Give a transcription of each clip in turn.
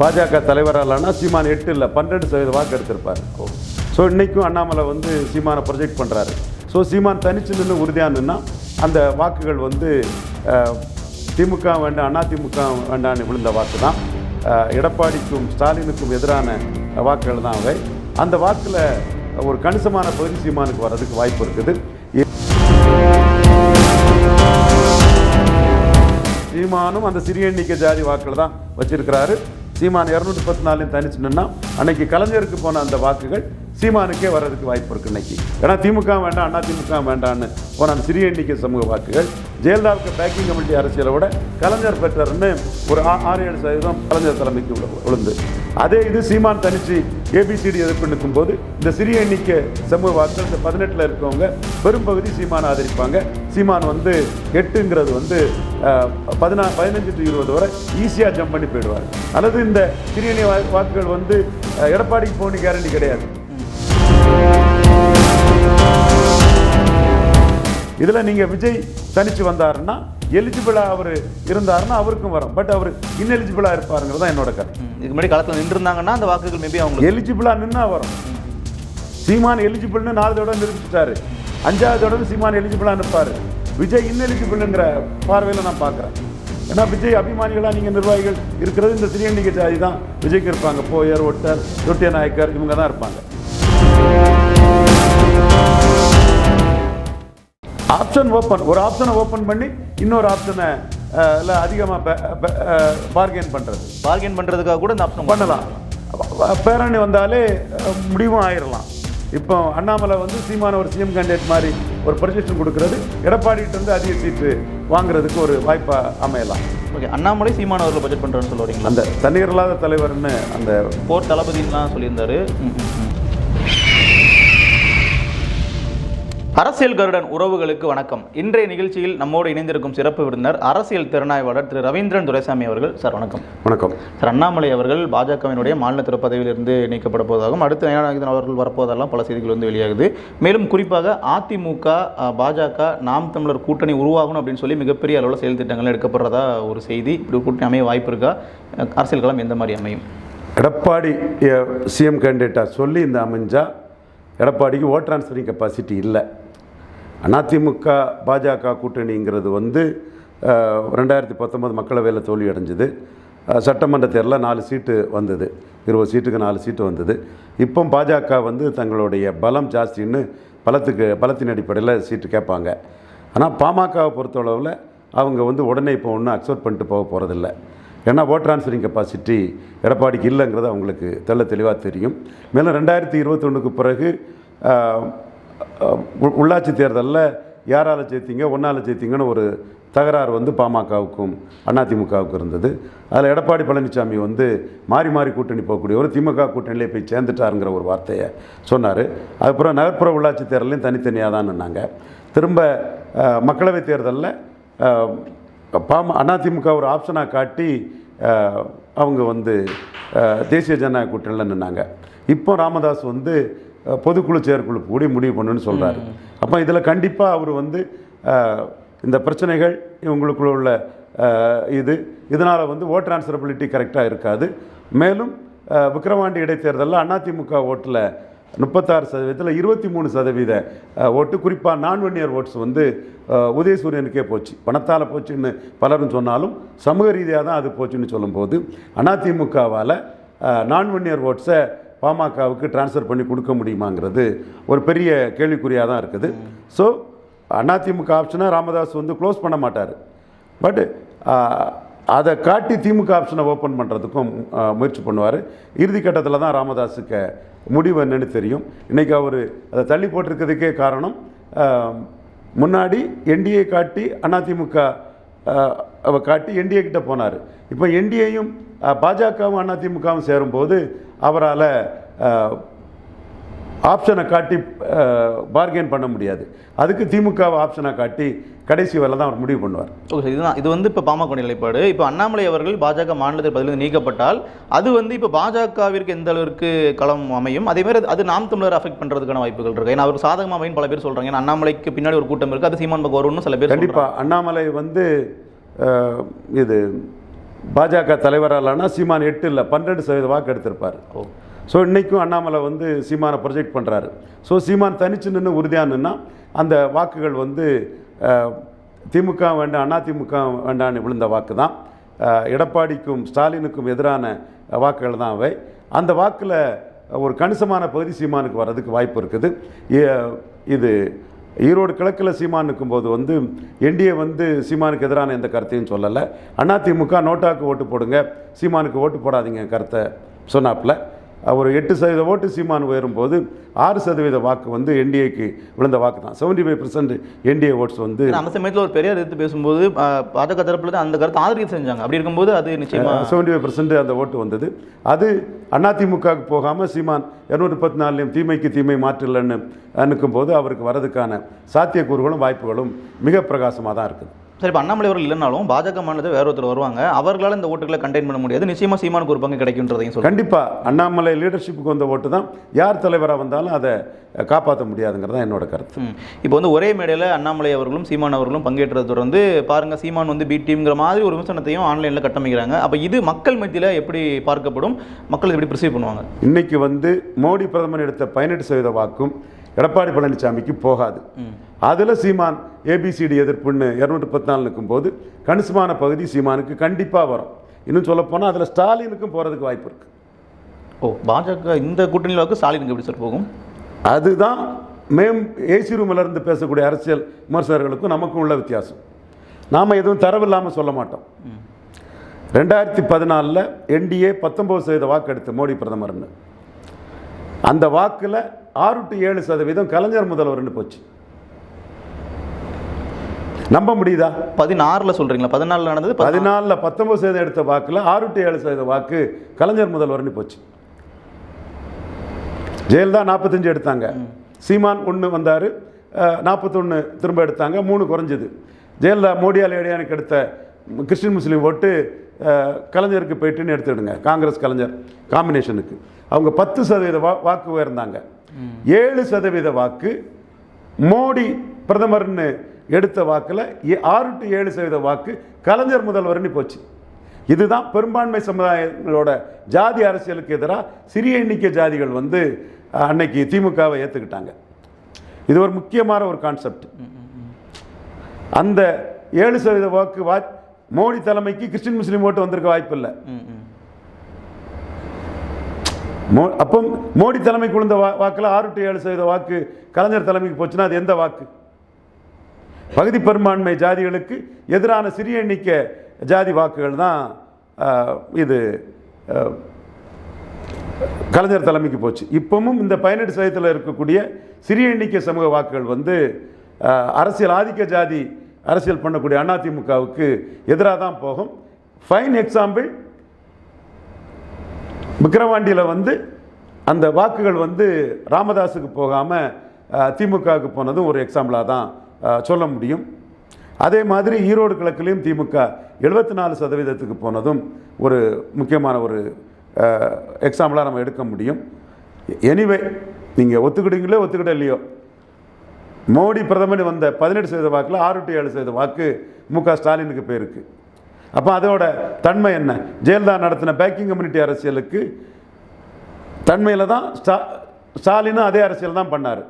பாஜக தலைவராலனா சீமான் எட்டு இல்லை பன்னெண்டு சதவீத வாக்கு எடுத்திருப்பார். ஸோ இன்னைக்கும் அண்ணாமலை வந்து சீமானை ப்ரொஜெக்ட் பண்ணுறாரு ஸோ சீமான் தனிச்சு நின்று உறுதியானுன்னா அந்த வாக்குகள் வந்து திமுக வேண்டாம் அதிமுக வேண்டான்னு விழுந்த வாக்கு தான் எடப்பாடிக்கும் ஸ்டாலினுக்கும் எதிரான வாக்குகள் தான் அவை. அந்த வாக்கில் ஒரு கணிசமான பகுதி சீமானுக்கு வர்றதுக்கு வாய்ப்பு இருக்குது. சீமானும் அந்த சிறிய எண்ணிக்கை ஜாதி வாக்கில் தான் வச்சிருக்கிறாரு. சீமான் இரநூத்தி பத்து நாலையும் தனிச்சு நின்னா அன்னைக்கு கலைஞருக்கு போன அந்த வாக்குகள் சீமானுக்கே வர்றதுக்கு வாய்ப்பு இருக்கு இன்னைக்கு. ஏன்னா திமுக வேண்டாம் அண்ணா திமுக வேண்டான்னு போன அந்த சிறிய எண்ணிக்கை சமூக வாக்குகள் ஜெயலலிதாவுக்கு பேக்கிங் கமிட்டி அரசியலை விட கலைஞர் பெற்றாருன்னு ஒரு ஆ- ஆறு ஏழு சதவீதம் கலைஞர் தலைமைக்கு விழுந்து அதே இது சீமான் தனிச்சு ஏபிசிடி எதிர்ப்பு நிற்கும் போது இந்த சிறிய எண்ணிக்கை சமூக வாக்குகள் இந்த பதினெட்டில் இருக்கவங்க பெரும்பகுதி சீமானை ஆதரிப்பாங்க. சீமான் வந்து எட்டுங்கிறது வந்து பதினா பதினஞ்சு டு இருபது வரை ஈஸியாக ஜம்ப் பண்ணி போயிடுவார். அல்லது இந்த சிறிய வாக்குகள் வந்து எடப்பாடிக்கு போகணும் கேரண்டி கிடையாது. இதில் நீங்கள் விஜய் தனிச்சு வந்தாருன்னா எலிஜிபிளாக அவர் இருந்தாருன்னா அவருக்கும் வரும். பட் அவர் இன்எலிஜிபிளாக இருப்பாருங்கிறது தான் என்னோட கருத்து. இதுக்கு முன்னாடி களத்தில் நின்றுருந்தாங்கன்னா அந்த வாக்குகள் மேபி அவங்களுக்கு எலிஜிபிளாக நின்னா வரும். சீமான் எலிஜிபிள்னு நாலு தடவை நிரூபிச்சிட்டாரு. அஞ்சாவது தடவை சீமான் எலிஜிபிளாக நிற்பார். விஜய் இன்எலிஜிபிள்ங்கிற பார்வையில் நான் பார்க்குறேன். ஏன்னா விஜய் அபிமானிகளாக நீங்கள் நிர்வாகிகள் இருக்கிறது இந்த சிறிய ஜாதி தான். விஜய்க்கு இருப்பாங்க. போயர் ஒட்டர் தொட்டிய நாயக்கர் இவங்க தான் இருப்பாங்க. ஆப்ஷன் ஓப்பன் ஒரு ஆப்ஷனை ஓப்பன் பண்ணி இன்னொரு ஆப்ஷனை இல்லை அதிகமாக பார்கெயின் பண்ணுறது பார்கெயின் பண்ணுறதுக்காக கூட இந்த ஆப்ஷன் பண்ணலாம். பேரணி வந்தாலே முடிவும் ஆயிடலாம் இப்போ அண்ணாமலை வந்து சீமான ஒரு சிஎம் கேண்டிடேட் மாதிரி ஒரு ப்ரொஜெக்ஷன் கொடுக்கறது. எடப்பாடிகிட்ட இருந்து அதிக சீட்டு வாங்குறதுக்கு ஒரு வாய்ப்பாக அமையலாம். ஓகே அண்ணாமலை சீமான் அவர்கள் பட்ஜெட் பண்ணுறேன்னு சொல்ல வரீங்களா? அந்த தண்ணீர் இல்லாத தலைவர்னு அந்த போர் தளபதிலாம் சொல்லியிருந்தாரு. அரசியல் கருடன் உறவுகளுக்கு வணக்கம். இன்றைய நிகழ்ச்சியில் நம்மோடு இணைந்திருக்கும் சிறப்பு விருந்தினர் அரசியல் திறனாய்வாளர் திரு ரவீந்திரன் துரைசாமி அவர்கள். சார் வணக்கம். வணக்கம். சார் அண்ணாமலை அவர்கள் பாஜகவினுடைய மாநில திரு பதவியிலிருந்து நீக்கப்பட போவதாகவும் அடுத்து நயனானந்தன் அவர்கள் வரப்போவதெல்லாம் பல செய்திகள் வந்து வெளியாகுது. மேலும் குறிப்பாக அதிமுக பாஜக நாம் தமிழர் கூட்டணி உருவாகணும் அப்படின்னு சொல்லி மிகப்பெரிய அளவில் செயல் திட்டங்கள் எடுக்கப்படுறதா ஒரு செய்தி. இப்படி கூட்டணி அமைய வாய்ப்பு இருக்கா? அரசியல் களம் எந்த மாதிரி அமையும்? எடப்பாடி சிஎம் கேண்டிடேட்டாக சொல்லி இந்த அமைஞ்சா எடப்பாடிக்கு ஓட் ட்ரான்ஸ்ஃபரிங் கெப்பாசிட்டி இல்லை. அதிமுக பாஜக கூட்டணிங்கிறது வந்து ரெண்டாயிரத்தி பத்தொம்பது மக்களவையில் தோல்வி அடைஞ்சது. சட்டமன்ற தேர்தலில் நாலு சீட்டு வந்தது. இருபது சீட்டுக்கு நாலு சீட்டு வந்தது. இப்போ பாஜக வந்து தங்களுடைய பலம் ஜாஸ்தின்னு பலத்துக்கு பலத்தின் அடிப்படையில் சீட்டு கேட்பாங்க. ஆனால் பாமகவை பொறுத்தளவில் அவங்க வந்து உடனே இப்போ ஒன்றும் அக்செப்ட் பண்ணிட்டு போக போகிறதில்ல ஏன்னா ஓட் ட்ரான்ஸ்ஃபரிங் கெப்பாசிட்டி எடப்பாடிக்கு இல்லைங்கிறது அவங்களுக்கு தெல்ல தெளிவாக தெரியும். மேலும் ரெண்டாயிரத்தி இருபத்தொன்னுக்கு பிறகு உள்ளாட்சி தேர்தலில் யாரால் ஜெயித்தீங்க ஒன்றால் ஜெயித்தீங்கன்னு ஒரு தகராறு வந்து பாமகவுக்கும் அதிமுகவுக்கும் இருந்தது. அதில் எடப்பாடி பழனிசாமி வந்து மாறி மாறி கூட்டணி போகக்கூடிய ஒரு திமுக கூட்டணியிலே போய் சேர்ந்துட்டாருங்கிற ஒரு வார்த்தையை சொன்னார். அதுக்கப்புறம் நகர்ப்புற உள்ளாட்சி தேர்தலையும் தனித்தனியாக தான் நின்னாங்க. திரும்ப மக்களவைத் தேர்தலில் ஆஹ், பாம அதிமுக ஒரு ஆப்ஷனாக காட்டி அவங்க வந்து தேசிய ஜனநாயக கூட்டணியில் நின்னாங்க. இப்போ ராமதாஸ் வந்து பொதுக்குழு செயற்குழு கூடி முடிவு பண்ணுன்னு சொல்கிறாரு அப்போ இதில் கண்டிப்பாக அவர் வந்து இந்த பிரச்சனைகள் இவங்களுக்குள்ள உள்ள இது இதனால் வந்து ஓட் ட்ரான்ஸ்ஃபரபிலிட்டி கரெக்டாக இருக்காது. மேலும் அஹ், விக்கிரவாண்டி இடைத்தேர்தலில் அதிமுக ஓட்டில் முப்பத்தாறு சதவீதத்தில் இருபத்தி மூணு சதவீத ஓட்டு குறிப்பாக நான் ஒன் ஓட்ஸ் வந்து உதயசூரியனுக்கே போச்சு. பணத்தால் போச்சுன்னு பலரும் சொன்னாலும் சமூக ரீதியாக தான் அது போச்சுன்னு சொல்லும்போது அதிமுகவால் நான் ஒன் இயர் ஓட்ஸை பாமகவுக்கு ட்ரான்ஸ்ஃபர் பண்ணி கொடுக்க முடியுமாங்கிறது ஒரு பெரிய கேள்விக்குறியாக தான் இருக்குது. ஸோ அதிமுக ஆப்ஷனை ராமதாஸ் வந்து க்ளோஸ் பண்ண மாட்டார். பட் அதை காட்டி திமுக ஆப்ஷனை ஓப்பன் பண்ணுறதுக்கும் முயற்சி பண்ணுவார். இறுதி கட்டத்தில் தான் ராமதாஸுக்கு முடிவு என்னன்னு தெரியும். இன்றைக்கி அவர் அதை தள்ளி போட்டிருக்கிறதுக்கே காரணம் முன்னாடி என்டிஏ காட்டி அதிமுக காட்டி என்டிஏ கிட்ட போனார். இப்போ என்டிஏயும் பாஜகவும் அதிமுகவும் சேரும்போது அவரால் ஆப்ஷனை காட்டி பார்கெயின் பண்ண முடியாது. அதுக்கு திமுக ஆப்ஷனை காட்டி கடைசி வேலை தான் அவர் முடிவு பண்ணுவார். ஓகே சார் இதுதான் இது வந்து இப்போ பாமக நிலைப்பாடு. இப்போ அண்ணாமலை அவர்கள் பாஜக மாநிலத்தில் பதிலிருந்து நீக்கப்பட்டால் அது வந்து இப்போ பாஜகவிற்கு எந்த அளவிற்கு களம் அமையும்? அதே மாதிரி அது- நாம் தமிழர் அஃபெக்ட் பண்ணுறதுக்கான வாய்ப்புகள் இருக்கு. ஏன்னா அவர் சாதகமாக அமையும் பல பேர் சொல்கிறாங்க ஏன்னா அண்ணாமலைக்கு பின்னாடி ஒரு கூட்டம் இருக்குது அது சீமான் பக்கம் வரும்னு சில பேர். கண்டிப்பாக அண்ணாமலை வந்து இது பாஜக தலைவராலனா சீமான் எட்டு இல்லை பன்னெண்டு சதவீத வாக்கு எடுத்திருப்பார். ஓ. ஸோ இன்றைக்கும் அண்ணாமலை வந்து சீமானை ப்ரொஜெக்ட் பண்ணுறாரு ஸோ சீமான் தனிச்சு நின்று உறுதியாக நின்னா அந்த வாக்குகள் வந்து திமுக வேண்டாம் அண்ணா திமுக வேண்டான்னு விழுந்த வாக்கு தான். எடப்பாடிக்கும் ஸ்டாலினுக்கும் எதிரான வாக்குகள் தான் அவை. அந்த வாக்கில் ஒரு கணிசமான பகுதி சீமானுக்கு வர்றதுக்கு வாய்ப்பு இருக்குது. இது ஈரோடு கிழக்கில் சீமான் நிற்கும்போது வந்து என்டிஏ வந்து சீமானுக்கு எதிரான எந்த கருத்தையும் சொல்லலை. அதிமுக நோட்டாக்கு ஓட்டு போடுங்க சீமானுக்கு ஓட்டு போடாதீங்க கருத்தை சொன்னாப்பில். ஒரு எட்டு சதவீத ஓட்டு சீமான் உயரும்போது ஆறு சதவீத வாக்கு வந்து என்டிஏக்கு விழுந்த வாக்கு தான். Seventy five percent NDA votes வந்து அந்த சமயத்தில் ஒரு பெரியார் எடுத்து பேசும்போது பாஜக தரப்புல அந்த கருத்தை ஆதரிக்க செஞ்சாங்க. அப்படி இருக்கும்போது அது நிச்சயமா செவன்டி ஃபைவ் பர்சன்ட் அந்த ஓட்டு வந்தது. அது அதிமுகவுக்கு போகாமல் சீமான் இரநூத்தி பத்து நாலுலையும் தீமைக்கு தீமை மாற்றில்லன்னு அனுக்கும்போது அவருக்கு வரதுக்கான சாத்தியக்கூறுகளும் வாய்ப்புகளும் மிக பிரகாசமாக தான் இருக்குது. சரி இப்போ அண்ணாமலை அவர்கள் இல்லைனாலும் பாஜக மாநிலத்தை வேற ஒருத்தர் வருவாங்க. அவர்களால் இந்த ஓட்டுகளை கண்டெயின் பண்ண முடியாது. நிச்சயமா சீமானுக்கு ஒரு பங்கு கிடைக்குன்றதையும் சொல்லுங்க கண்டிப்பாக அண்ணாமலை லீடர்ஷிப்புக்கு வந்த ஓட்டு தான் யார் தலைவராக வந்தாலும் அதை காப்பாற்ற முடியாதுங்கிறது தான் என்னோட கருத்து. இப்போ வந்து ஒரே மேடையில் அண்ணாமலை அவர்களும் சீமான் அவர்களும் பங்கேற்றதை தொடர்ந்து பாருங்க சீமான் வந்து பி டீம்ங்கிற மாதிரி ஒரு விமர்சனத்தையும் ஆன்லைனில் கட்டமைக்கிறாங்க. அப்போ இது மக்கள் மத்தியில் எப்படி பார்க்கப்படும்? மக்கள் எப்படி ப்ரிசீவ் பண்ணுவாங்க? இன்னைக்கு வந்து மோடி பிரதமர் எடுத்த பதினெட்டு சதவீத வாக்கும் எடப்பாடி பழனிசாமிக்கு போகாது. அதில் சீமான் ஏபிசிடி எதிர்ப்புன்னு இரநூற்றி பத்து நாள் நிற்கும்போது கணிசமான பகுதி சீமானுக்கு கண்டிப்பாக வரும். இன்னும் சொல்லப்போனால் அதில் ஸ்டாலினுக்கும் போகிறதுக்கு வாய்ப்பு இருக்குது ஓ பாஜக இந்த கூட்டணி வாக்கு ஸ்டாலினுக்கு எப்படி சார் போகும்? அதுதான் மேம் ஏசி ரூமில் இருந்து பேசக்கூடிய அரசியல் விமர்சகர்களுக்கும் நமக்கும் உள்ள வித்தியாசம். நாம் எதுவும் தரவில்லாமல் சொல்ல மாட்டோம். ரெண்டாயிரத்தி பதினாலில் என்டிஏ பத்தொம்பது சதவீத வாக்கு எடுத்து மோடி பிரதமர்னு. அந்த வாக்கில் ஆறு டு ஏழு சதவீதம் கலைஞர் முதல்வர்னு போச்சு. நம்ப முடியுதா? பதினாறில் சொல்கிறீங்களா பதினாலில் நடந்தது பதினா- பதினாலில் பத்தொன்பது சதவீதம் எடுத்த வாக்கில் ஆறு டு ஏழு சதவீத வாக்கு கலைஞர் முதல்வர்னு போச்சு. ஜெயலலிதா நாற்பத்தஞ்சு எடுத்தாங்க. சீமான் ஒன்று வந்தார். நாற்பத்தொன்று திரும்ப எடுத்தாங்க. மூணு குறைஞ்சது. ஜெயலலிதா மோடியால் ஏடியானுக்கு எடுத்த கிறிஸ்டின் முஸ்லீம் ஓட்டு கலைஞருக்கு போயிட்டுன்னு எடுத்துடுங்க. காங்கிரஸ் கலைஞர் காம்பினேஷனுக்கு. அவங்க பத்து சதவீத வா வாக்கு உயர்ந்தாங்க. ஏழு சதவீத வாக்கு மோடி பிரதமர்னு எடுத்த வாக்கில் ஆறு டு ஏழு சதவீத வாக்கு கலைஞர் முதல்வர்னு போச்சு. இதுதான் பெரும்பான்மை சமுதாயங்களோட ஜாதி அரசியலுக்கு எதிராக சிறிய எண்ணிக்கை ஜாதிகள் வந்து அன்னைக்கு திமுகவை ஏற்றுக்கிட்டாங்க இது ஒரு முக்கியமான ஒரு கான்செப்ட் அந்த ஏழு சதவீத வாக்கு வா மோடி தலைமைக்கு கிறிஸ்டின் முஸ்லீம் ஓட்டு வந்திருக்க வாய்ப்பு இல்லை மோ அப்போ மோடி தலைமைக்கு விழுந்த வா வாக்கில் ஆறு டு ஏழு சதவீத வாக்கு கலைஞர் தலைமைக்கு போச்சுன்னா அது எந்த வாக்கு? பகுதி பெரும்பான்மை ஜாதிகளுக்கு எதிரான சிறிய எண்ணிக்கை ஜாதி வாக்குகள் தான் இது கலைஞர் தலைமைக்கு போச்சு. இப்பவும் இந்த பதினெட்டு சதவீதத்தில் இருக்கக்கூடிய சிறிய எண்ணிக்கை சமூக வாக்குகள் வந்து அரசியல் ஆதிக்க ஜாதி அரசியல் பண்ணக்கூடிய அதிமுகவுக்கு எதிராக தான் போகும். ஃபைன் எக்ஸாம்பிள் விக்கிரவாண்டியில் வந்து அந்த வாக்குகள் வந்து ராமதாஸுக்கு போகாமல் திமுகவுக்கு போனதும் ஒரு எக்ஸாம்பிளாக தான் சொல்ல முடியும். அதே மாதிரி ஈரோடு கிழக்குலேயும் திமுக எழுபத்தி நாலு சதவீதத்துக்கு போனதும் ஒரு முக்கியமான ஒரு எக்ஸாம்பிளாக நம்ம எடுக்க முடியும். எனிவே நீங்கள் ஒத்துக்கிட்டீங்களோ ஒத்துக்கிட்ட இல்லையோ? மோடி பிரதமர் வந்த பதினெட்டு சதவீத வாக்கில் ஆறு டு ஏழு சதவீத வாக்கு மு க ஸ்டாலினுக்கு போயிருக்கு. அப்போ அதோட தன்மை என்ன? ஜெயலலிதா நடத்தின பேக்கிங் கம்யூனிட்டி அரசியலுக்கு தன்மையில் தான் ஸ்டா ஸ்டாலினும் அதே அரசியல் தான் பண்ணார்.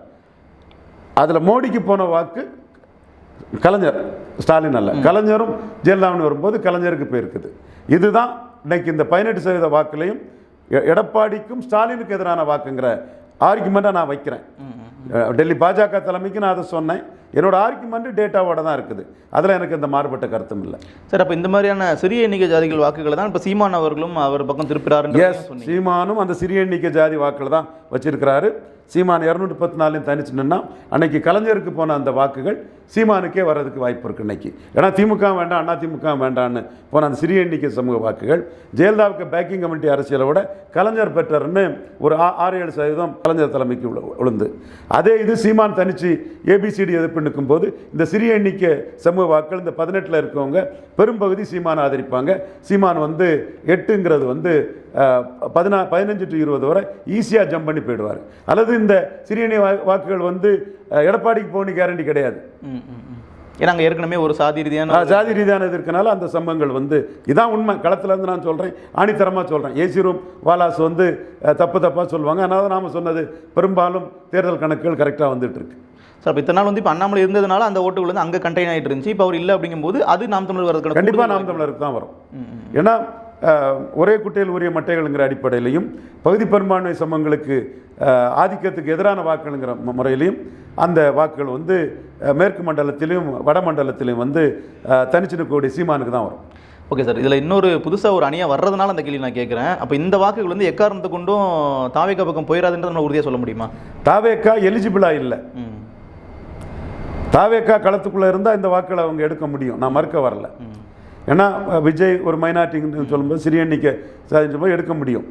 அதில் மோடிக்கு போன வாக்கு கலைஞர் ஸ்டாலின் அல்ல. கலைஞரும் ஜெயலலிதாவின் வரும்போது கலைஞருக்கு போயிருக்குது. இதுதான் இன்னைக்கு இந்த பதினெட்டு சதவீத வாக்குலையும் எடப்பாடிக்கும் ஸ்டாலினுக்கு எதிரான வாக்குங்கிற ஆர்குமெண்ட்டாக நான் வைக்கிறேன். டெல்லி பாஜக தலைமைக்கு நான் அதை சொன்னேன். என்னோட ஆர்குமெண்ட் டேட்டாவோட தான் இருக்குது. அதில் எனக்கு எந்த மாறுபட்ட கருத்தும் இல்லை. சார் அப்போ இந்த மாதிரியான சிறிய எண்ணிக்கை ஜாதிகள் வாக்குகளை தான் இப்போ சீமான் அவர்களும் அவர் பக்கம் திருப்பிறாருன்னு எஸ் சீமானும் அந்த சிறிய எண்ணிக்கை ஜாதி வாக்குகள் தான் வச்சிருக்கிறாரு. சீமான் இரநூற்றி பத்து நாலையும் தனிச்சு நின்னா அன்னைக்கு கலைஞருக்கு போன அந்த வாக்குகள் சீமானுக்கே வர்றதுக்கு வாய்ப்பு இருக்கு இன்னைக்கு. ஏன்னா திமுக வேண்டாம் அண்ணா திமுக வேண்டான்னு போன அந்த சிறிய எண்ணிக்கை சமூக வாக்குகள் ஜெயலலிதாவுக்கு பேக்கிங் கமிட்டி அரசியலை விட கலைஞர் பெற்றர்னு ஒரு ஆறு ஏழு சதவீதம் கலைஞர் தலைமைக்கு விழுந்து அதே இது சீமான் தனிச்சு ஏபிசிடி எதிர்ப்பு நிற்கும்போது இந்த சிறிய எண்ணிக்கை சமூக வாக்குகள் இந்த பதினெட்டில் இருக்கவங்க பெரும்பகுதி சீமானை ஆதரிப்பாங்க. சீமான் வந்து எட்டுங்கிறது வந்து பதினா பதினஞ்சு டு இருபது வரை ஈஸியாக ஜம்ப் பண்ணி போயிடுவார். அல்லது இந்த சிறிய வாக்குகள் வந்து எடப்பாடிக்கு போகணும் கேரண்டி கிடையாது. ஏன்னா அங்கே ஏற்கனவே ஒரு சாதி ரீதியான ஜாதி ரீதியான இது இருக்கனால அந்த சம்பவங்கள் வந்து இதான் உண்மை. களத்துல இருந்து நான் சொல்கிறேன் ஆணித்தரமாக சொல்கிறேன் ஏசி ரூம் வாலாஸ் வந்து தப்பு தப்பாக சொல்லுவாங்க. அதனால நாம சொன்னது பெரும்பாலும் தேர்தல் கணக்குகள் கரெக்டாக வந்துட்டு இருக்கு. சார் இப்போ இத்தனை நாள் வந்து இப்போ அண்ணாமலை இருந்ததுனால அந்த ஓட்டுகள் வந்து அங்கே கண்டெயின் ஆகிட்டு இருந்துச்சு. இப்போ அவர் இல்லை அப்படிங்கும்போது அது நாம் தமிழர் வரதுக்கான கண்டிப்பாக நாம் தமிழருக்கு தான் வரும். ஏன்னா ஒரே குட்டையில் உரிய மட்டைகள்ங்கிற அடிப்படையிலையும் பகுதி பெரும்பான்மை சமங்களுக்கு ஆதிக்கத்துக்கு எதிரான வாக்குகள்ங்கிற மு- முறையிலையும் அந்த வாக்குகள் வந்து மேற்கு மண்டலத்திலையும் வட மண்டலத்திலையும் வந்து தனிச்சு நிற்கக்கூடிய சீமானுக்கு தான் வரும். ஓகே சார் இதில் இன்னொரு புதுசாக ஒரு அணியாக வர்றதுனால அந்த கேள்வி நான் கேட்குறேன். அப்போ இந்த வாக்குகள் வந்து எக்காரணத்தை கொண்டும் தாவேக்கா பக்கம் போயிடாதுன்றது நம்ம உறுதியாக சொல்ல முடியுமா? தாவேக்கா எலிஜிபிளாக இல்லை. தாவேக்கா களத்துக்குள்ளே இருந்தால் இந்த வாக்குகளை அவங்க எடுக்க முடியும். நான் மறுக்க வரல. ஏன்னா விஜய் ஒரு மைனாரிட்டின்னு சொல்லும்போது சிறிய எண்ணிக்கை சாதிச்ச போது எடுக்க முடியும்.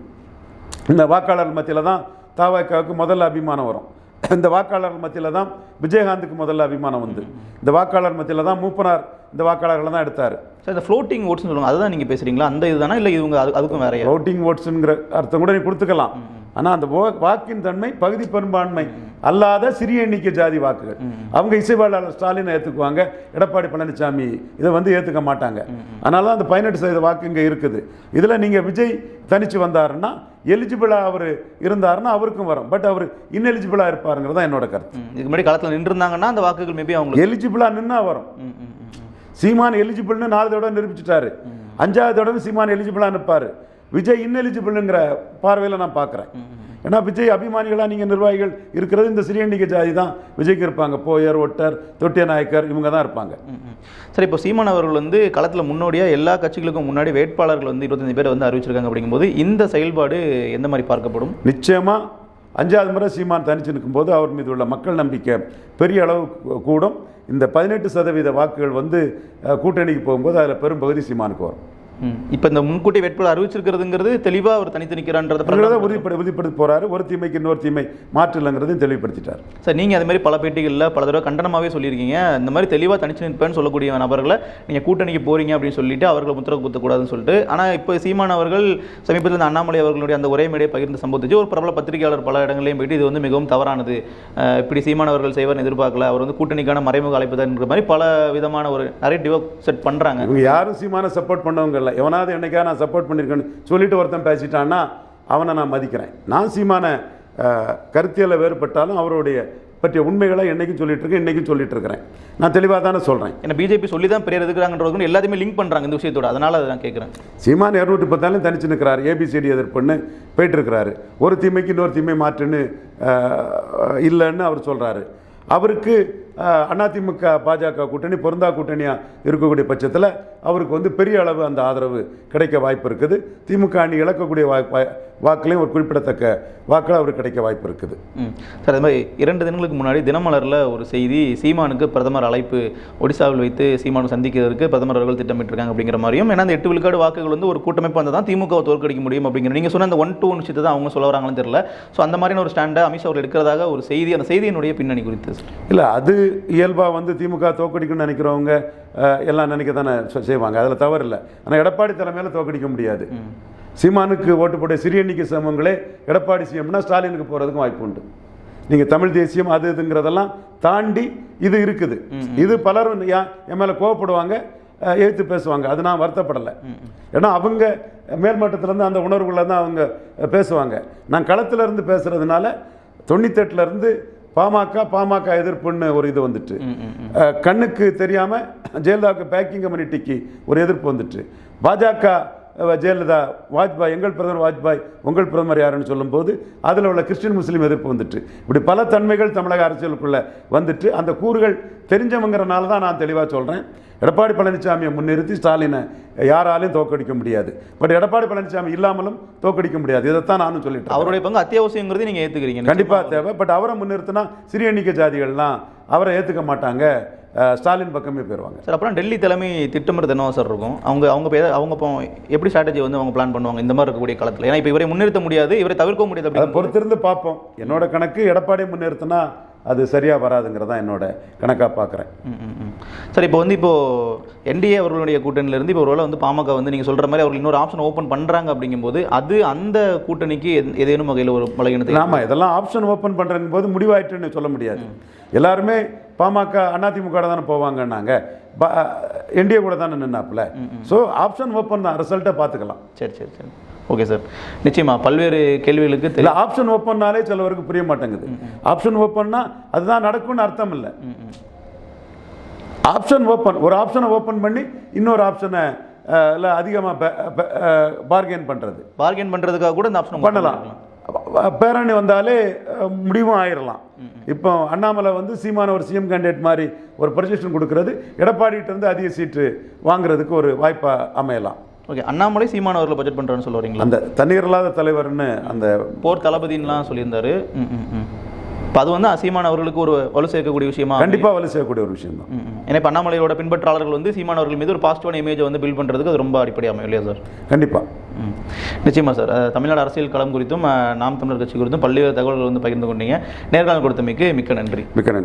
இந்த வாக்காளர் மத்தியில் தான் தாவேக்காவுக்கு முதல்ல அபிமானம் வரும். இந்த வாக்காளர் மத்தியில் தான் விஜயகாந்துக்கு முதல்ல அபிமானம் வந்து. இந்த வாக்காளர் மத்தியில் தான் மூப்பனார் இந்த வாக்காளர்களை தான் எடுத்தார். சார் இந்த ஃப்ளோட்டிங் ஓட்ஸ்னு சொல்லுவாங்க அதுதான் நீங்கள் பேசுகிறீங்களா அந்த இதுதானா? இல்லை இவங்க அது அதுக்கும் வேறையா? வோட்டிங் ஓட்ஸுங்கிற அர்த்தம் கூட நீ கொடுத்துக்கலாம். ஆனால் அந்த வாக்கின் தன்மை பகுதி பெரும்பான்மை அல்லாத சிறிய எண்ணிக்கை ஜாதி வாக்குகள். அவங்க இசைவாளர் ஸ்டாலினை ஏற்றுக்குவாங்க எடப்பாடி பழனிசாமி இதை வந்து ஏற்றுக்க மாட்டாங்க. அதனால தான் அந்த பதினெட்டு சதவீத வாக்கு இங்கே இருக்குது. இதில் நீங்கள் விஜய் தனிச்சு வந்தாருன்னா எலிஜிபிளாக அவர் இருந்தாருன்னா அவருக்கும் வரும். பட் அவர் இன்எலிஜிபிளாக இருப்பாருங்கிறது தான் என்னோட கருத்து. இதுக்கு முன்னாடி களத்தில் நின்றுருந்தாங்கன்னா அந்த வாக்குகள் மேபி அவங்களுக்கு எலிஜிபிளாக நின்னா வரும். சீமான் எலிஜிபிள்னு நாலு தடவை நிரூபிச்சிட்டாரு. அஞ்சாவது தடவை சீமான் எலிஜிபிளாக நிற்பார். விஜய் இன்எலிஜிபிள்ங்கிற பார்வையில் நான் பார்க்குறேன் ஏன்னா விஜய் அபிமானிகளாக நீங்கள் நிர்வாகிகள் இருக்கிறது இந்த சிறிய எண்ணிக்கை ஜாதி தான் விஜய்க்கு இருப்பாங்க போயர் ஒட்டர் தொட்டிய நாயக்கர் இவங்க தான் இருப்பாங்க. சரி இப்போ சீமான் அவர்கள் வந்து களத்தில் முன்னோடியாக எல்லா கட்சிகளுக்கும் முன்னாடி வேட்பாளர்கள் வந்து இருபத்தஞ்சு பேர் வந்து அறிவிச்சிருக்காங்க அப்படிங்கும்போது இந்த செயல்பாடு எந்த மாதிரி பார்க்கப்படும் நிச்சயமாக அஞ்சாவது முறை சீமான் தனிச்சு நிற்கும்போது அவர் மீது உள்ள மக்கள் நம்பிக்கை பெரிய அளவு கூடும் இந்த பதினெட்டு சதவீத வாக்குகள் வந்து கூட்டணிக்கு போகும்போது அதில் பெரும் பகுதி சீமானுக்கு வரும். இப்போ இந்த முன்கூட்டி வேட்பாளர் அறிவிச்சிருக்கிறதுங்கிறது தெளிவாக அவர் தனித்து நிற்கிறான்றத உறுதிப்படி உறுதிப்படுத்தி போறாரு. ஒரு தீமைக்கு இன்னொரு தீமை மாற்று இல்லைங்கிறதையும் தெளிவுபடுத்திட்டார். சார் நீங்கள் அது மாதிரி பல பேட்டிகளில் பல தடவை கண்டனமாகவே சொல்லியிருக்கீங்க. இந்த மாதிரி தெளிவாக தனிச்சு நிற்பேன்னு சொல்லக்கூடிய நபர்களை நீங்கள் கூட்டணிக்கு போறீங்க அப்படின்னு சொல்லிட்டு அவர்களை முத்திர குத்தக்கூடாதுன்னு சொல்லிட்டு ஆனால் இப்போ சீமான் அவர்கள் சமீபத்தில் இந்த அண்ணாமலை அவர்களுடைய அந்த ஒரே மேடையை பகிர்ந்து சம்பவத்துச்சு ஒரு பிரபல பத்திரிகையாளர் பல இடங்களையும் போயிட்டு இது வந்து மிகவும் தவறானது. இப்படி சீமான் அவர்கள் செய்வார்னு எதிர்பார்க்கல. அவர் வந்து கூட்டணிக்கான மறைமுக அழைப்பு தான்ன்ற மாதிரி பல விதமான ஒரு நரேட்டிவாக செட் பண்ணுறாங்க இவங்க யாரும் சீமான சப்போர்ட் பண்ணவங்க இல்லை எவனாவது என்னைக்கா நான் சப்போர்ட் பண்ணியிருக்கேன்னு சொல்லிட்டு ஒருத்தன் பேசிட்டான்னா அவனை நான் மதிக்கிறேன். நான் சீமான கருத்தியலை வேறுபட்டாலும் அவருடைய பற்றிய உண்மைகளை என்னைக்கும் சொல்லிட்டு இருக்கேன் இன்னைக்கும் சொல்லிட்டு இருக்கிறேன் நான் தெளிவாக தானே சொல்கிறேன் ஏன்னா பிஜேபி சொல்லி தான் பெரிய எதுக்குறாங்கன்றது எல்லாத்தையுமே லிங்க் பண்ணுறாங்க இந்த விஷயத்தோட. அதனால அதை நான் கேட்குறேன் சீமான் இரநூற்றி பத்தாலும் தனிச்சு நிற்கிறார் ஏபிசிடி எதிர்ப்புன்னு போயிட்டு இருக்கிறாரு ஒரு தீமைக்கு இன்னொரு தீமை மாற்றுன்னு இல்லைன்னு அவர் சொல்கிறாரு அவருக்கு அதிமுக பாஜக கூட்டணி பொருந்தா கூட்டணியாக இருக்கக்கூடிய பட்சத்தில் அவருக்கு வந்து பெரிய அளவு அந்த ஆதரவு கிடைக்க வாய்ப்பு இருக்குது. திமுக அணி இழக்கக்கூடிய வாய் வாக்குலையும் ஒரு குறிப்பிடத்தக்க வாக்கில் அவருக்கு கிடைக்க வாய்ப்பு இருக்குது. சார் அது மாதிரி இரண்டு தினங்களுக்கு முன்னாடி தினமலரில் ஒரு செய்தி சீமானுக்கு பிரதமர் அழைப்பு ஒடிசாவில் வைத்து சீமானு சந்திக்கிறதுக்கு பிரதமர் அவர்கள் திட்டமிட்டிருக்காங்க அப்படிங்கிற மாதிரியும் ஏன்னா அந்த எட்டு விழுக்காடு வாக்குகள் வந்து ஒரு கூட்டமைப்பு வந்தால் தான் திமுகவை தோற்கடிக்க முடியும் அப்படிங்கிற நீங்கள் சொன்ன அந்த ஒன் டூ ஒன் விஷயத்தை தான் அவங்க சொல்ல வராங்கன்னு தெரியல. ஸோ அந்த மாதிரியான ஒரு ஸ்டாண்டை அமித்ஷா அவர்கள் எடுக்கிறதாக ஒரு செய்தி அந்த செய்தியினுடைய பின்னணி குறித்து இல்லை அது இயல்பாக வந்து திமுக தோக்கடிக்கணும்னு நினைக்கிறவங்க எல்லாம் நினைக்க தானே செய்வாங்க. அதில் தவறு இல்லை. ஆனால் எடப்பாடி தலைமையில் தோக்கடிக்க முடியாது. சீமானுக்கு ஓட்டு போட்ட சிறிய எண்ணிக்கை சமூகங்களே எடப்பாடி சிஎம்னா ஸ்டாலினுக்கு போகிறதுக்கும் வாய்ப்பு உண்டு. நீங்கள் தமிழ் தேசியம் அது இதுங்கிறதெல்லாம் தாண்டி இது இருக்குது. இது பலரும் என் மேலே கோவப்படுவாங்க எதிர்த்து பேசுவாங்க. அது நான் வருத்தப்படலை. ஏன்னா அவங்க மேல்மட்டத்திலேருந்து அந்த உணர்வுகளை தான் அவங்க பேசுவாங்க. நான் களத்துல இருந்து பேசுறதுனால தொண்ணூத்தெட்டுல இருந்து பாமக பாமக எதிர்ப்புன்னு ஒரு இது வந்துட்டு. கண்ணுக்கு தெரியாம ஜெயலலிதாவுக்கு பேக்கிங் கம்யூனிட்டிக்கு ஒரு எதிர்ப்பு வந்துட்டு. பாஜக ஜெயலலிதா வாஜ்பாய் எங்கள் பிரதமர் வாஜ்பாய் உங்கள் பிரதமர் யாருன்னு சொல்லும்போது அதில் உள்ள கிறிஸ்டின் முஸ்லீம் எதிர்ப்பு வந்துட்டு. இப்படி பல தன்மைகள் தமிழக அரசியலுக்குள்ள வந்துட்டு. அந்த கூறுகள் தெரிஞ்சவங்கிறனால தான் நான் தெளிவாக சொல்கிறேன் எடப்பாடி பழனிசாமியை முன்னிறுத்தி ஸ்டாலினை யாராலையும் தோக்கடிக்க முடியாது. பட் எடப்பாடி பழனிசாமி இல்லாமலும் தோக்கடிக்க முடியாது. இதைத்தான் நானும் சொல்லிட்டு இருக்கேன். அவருடைய பங்கு அத்தியாவசியங்கிறது நீங்கள் ஏற்றுக்கிறீங்க கண்டிப்பா தேவை. பட் அவரை முன்னிறுத்தினா சிறிய எண்ணிக்கை ஜாதிகள்லாம் அவரை ஏத்துக்க மாட்டாங்க. ஸ்டாலின் பக்கமே போயிடுவாங்க சார் அப்புறம் டெல்லி தலைமை திட்டமிடுறது என்னவா சார் இருக்கும். அவங்க அவங்க அவங்க இப்போ எப்படி ஸ்ட்ராட்டஜி வந்து அவங்க பிளான் பண்ணுவாங்க? இந்த மாதிரி இருக்கக்கூடிய காலத்தில். ஏன்னா இப்போ இவரை முன்னிறுத்த முடியாது. இவரை தவிர்க்க முடியாது பொறுத்திருந்து பார்ப்போம். என்னோட கணக்கு எடப்பாடி முன்னிறுத்தினா அது சரியா வராதுங்கிறதா என்னோட கணக்கா பார்க்குறேன். சார் இப்போ வந்து இப்போ என்டிஏ அவர்களுடைய கூட்டணியிலிருந்து இப்போ ஒருவேளை வந்து பாமக வந்து நீங்கள் சொல்கிற மாதிரி அவர்கள் இன்னொரு ஆப்ஷன் ஓப்பன் பண்ணுறாங்க அப்படிங்கும்போது அது அந்த கூட்டணிக்கு ஏதேனும் வகையில் ஒரு பலகீனத்தை ஆமா இதெல்லாம் ஆப்ஷன் ஓப்பன் பண்றேன் போது முடிவாயிட்டுன்னு சொல்ல முடியாது. எல்லாருமே பாமக அதிமுக தானே போவாங்கன்னாங்க. என்டிஏ கூட தானே நின்னாப்புல. ஸோ ஆப்ஷன் ஓப்பன் தான் ரிசல்ட்டை பார்த்துக்கலாம். சரி சரி சரி. ஓகே சார் நிச்சயமா பல்வேறு கேள்விகளுக்கு இல்லை ஆப்ஷன் ஓப்பன்னாலே சிலவருக்கு புரிய மாட்டேங்குது. ஆப்ஷன் ஓப்பன்னா அதுதான் நடக்கும்னு அர்த்தம் இல்லை. ஆப்ஷன் ஓப்பன் ஒரு ஆப்ஷனை ஓப்பன் பண்ணி இன்னொரு ஆப்ஷனை இல்லை அதிகமாக பார்கெயின் பண்ணுறது பார்கெயின் பண்றதுக்காக கூட இந்த ஆப்ஷன் பண்ணலாம். பேரணி வந்தாலே முடிவும் ஆயிரலாம். இப்போ அண்ணாமலை வந்து சீமான ஒரு சிஎம் கேண்டிடேட் மாதிரி ஒரு ப்ரொஜெக்ஷன் கொடுக்கறது. எடப்பாடிகிட்ட இருந்து அதிக சீட்டு வாங்குறதுக்கு ஒரு வாய்ப்பாக அமையலாம். ஓகே அண்ணாமலை சீமான் அவர்களை பட்ஜெட் பண்றான்னு சொல்ல வரீங்களா? அந்த தண்ணீர் இல்லாத தலைவர்னு அந்த போர் தளபதின்லாம் சொல்லியிருந்தாரு. இப்போ அது வந்து சீமான் அவர்களுக்கு ஒரு வலு சேர்க்கக்கூடிய விஷயமா? கண்டிப்பாக வலு செய்யக்கூடிய ஒரு விஷயம் தான். ஏன்னா இப்போ அண்ணாமலையோட பின்பற்றாளர்கள் வந்து சீமான் அவர்கள் மீது ஒரு பாசிட்டிவான இமேஜை வந்து பில்ட் பண்றதுக்கு அது ரொம்ப அடிப்படை அமையும் இல்லையா சார்? கண்டிப்பாக ம். நிச்சயமா சார். தமிழ்நாடு அரசியல் களம் குறித்தும் நாம் தமிழர் கட்சி குறித்தும் பல்வேறு தகவல்கள் வந்து பகிர்ந்து கொண்டீங்க. நேர்காணல் கொடுத்தமைக்கு மிக்க நன்றி. மிக்க நன்றி.